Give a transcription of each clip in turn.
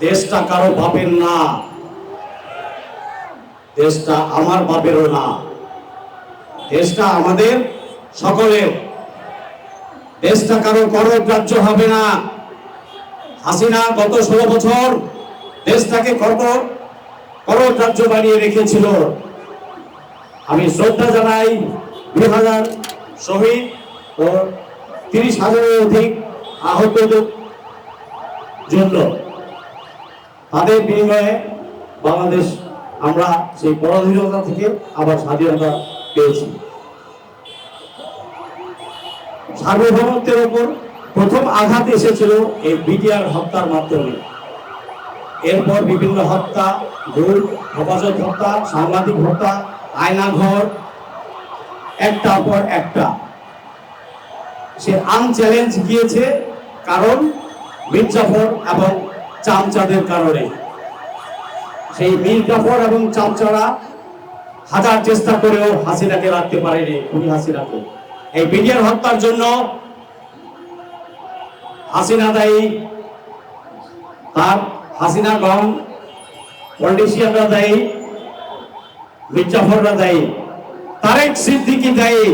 দেশটা কারও বাপের না। দেশটা আমার বাপেরও না। দেশটা আমাদের সকলের। দেশটা কারও করগ্রাহ্য হবে না। হাসিনা গত ষোলো বছর দেশটাকে কর্ম করগ্রাহ্য বানিয়ে রেখেছিল। আমি শ্রদ্ধা জানাই দু হাজার শহীদ ও তিরিশ হাজারের অধিক আহতদের জন্য। তাদের বিনিময়ে বাংলাদেশ আমরা সেই পরাধীনতা থেকে আবার স্বাধীনতা পেয়েছি। সার্বভৌমত্বের উপর প্রথম আঘাত এসেছিল এই বিটিআর হত্যার মাধ্যমে। এরপর বিভিন্ন হত্যা ভুল হেফাজত হত্যা সাংবাদিক হত্যা, আয়নাঘর একটার পর একটা। সে আনচ্যালেঞ্জ গিয়েছে কারণ মির্জাফর এবং চামচাদের কারণে। সেই মির্জাফর এবং চামচারা হাজার চেষ্টা করেও হাসিনাকে রাখতে পারেনি খুনি হাসিনাকে। এই বিডিআর হত্যার জন্য হাসিনা দায়ী, তার হাসিনা গং পলিটিশিয়ানরা দায়ী মির্জাফররা দায়ী, তারেক সিদ্দিকি দায়ী।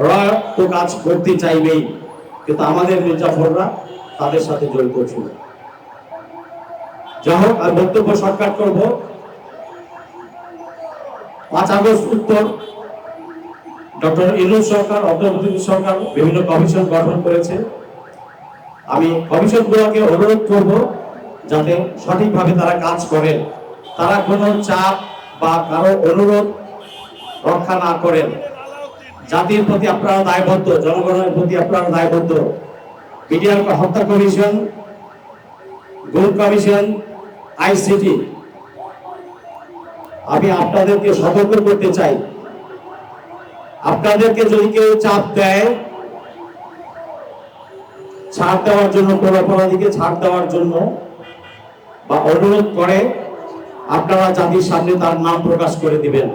ওরা তো কাজ করতে চাইবেই, কিন্তু আমাদের মির্জাফররা তাদের সাথে জড়িত ছিল যাই হোক, আর বক্তব্য সরকার করব। পাঁচ আগস্ট উত্তর, ডক্টর ইনুস সরকার অগ্রগতি সরকার বিভিন্ন কমিশন গঠন করেছে। আমি কমিশনগুলোকে অনুরোধ করব যাতে সঠিকভাবে তারা কাজ করেন তারা কোনো চাপ বা কারও অনুরোধ রক্ষা না করেন। জাতির প্রতি আপনারা দায়বদ্ধ, জনগণের প্রতি আপনারা দায়বদ্ধ। বিডিআর হত্যা কমিশন গুম কমিশন আইসিটি আমি আপনাদেরকে সতর্ক করতে চাই। আপনাদেরকে যদি কেউ চাপ দেয়, ছাড় দেওয়ার জন্য, কোন অপরাধীকে ছাড় দেওয়ার জন্য বা অনুরোধ করে, আপনারা জাতির সামনে তার নাম প্রকাশ করে দিবেন।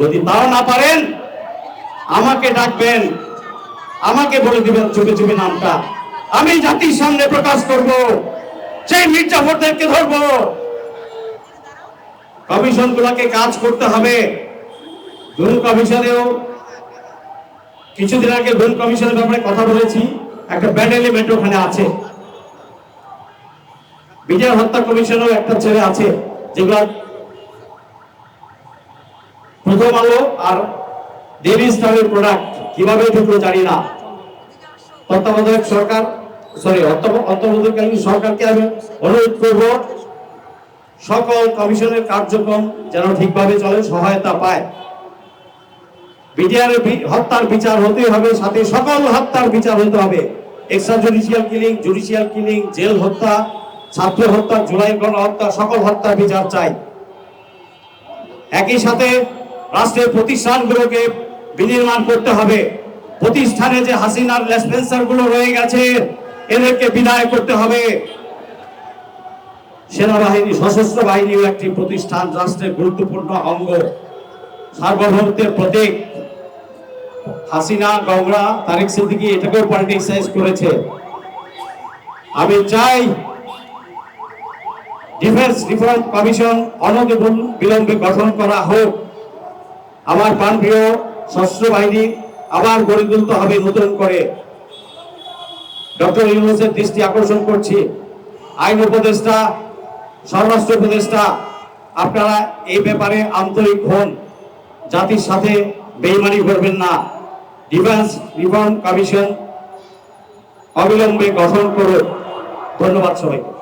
যদি তাও না পারেন, আমাকে ডাকবেন। আমাকে বলে দিবেন চুপে চুপে নামটা। আমি জাতির সামনে প্রকাশ করব সেই মির্জাফরদেরকে ধরব। কমিশন গুলাকে কাজ করতে হবে। ধুন কমিশনেও কিছুদিন আগে ধুন কমিশনের ব্যাপারে কথা বলেছি। একটা ব্যাড এলিমেন্ট ওখানে আছে। বিজয় হত্যা কমিশনেও একটা ছেলে আছে যেগুলা প্রথম আলো আর ডেলি স্টারের প্রোডাক্ট কীভাবে ঢুকলো জানি না তত্ত্বাবধায়ক সরকার সরি অন্তর্বর্তীকালীন সরকারকে আমি অনুরোধ করব, সকল কমিশনের কার্যক্রম যেন ঠিকভাবে চলে, সহায়তা পায়। বিডিআর হত্যার বিচার হতে হবে, সাথে সকল হত্যার বিচার হতে হবে। Extra judicial killing judicial killing jail হত্যা, ছাত্র হত্যা, জুলাই গণ হত্যা, সকল হত্যার বিচার চাই। একই সাথে রাষ্ট্রের প্রতিষ্ঠানগুলোকে বিনির্মাণ করতে হবে। প্রতিষ্ঠানে যে হাসিনার লেসপেন্সারগুলো রয়ে গেছে, এদেরকে বিদায় করতে হবে। সেনাবাহিনী, সশস্ত্র বাহিনীও একটি প্রতিষ্ঠান, রাষ্ট্রের গুরুত্বপূর্ণ অঙ্গ। সার্বভৌমত্বের প্রতীক। হাসিনা গংরা তারেক সিদ্দিকি এটাকেও পলিটিক্সাইজ করেছে। আমি চাই ডিফেন্স রিফর্ম কমিশন অনতি বিলম্বে গঠন করা হোক। আমার প্রাণপ্রিয় সশস্ত্র বাহিনী আবার গড়ে তুলতে হবে, নতুন করে। ডক্টর ইউনুসের দৃষ্টি আকর্ষণ করছি। আইন উপদেষ্টা, স্বরাষ্ট্র উপদেষ্টা, আপনারা এই ব্যাপারে আন্তরিক হন। জাতির সাথে বেইমানি করবেন না। ডিফেন্স রিফর্ম কমিশন অবিলম্বে গঠন করুন ধন্যবাদ সবাইকে।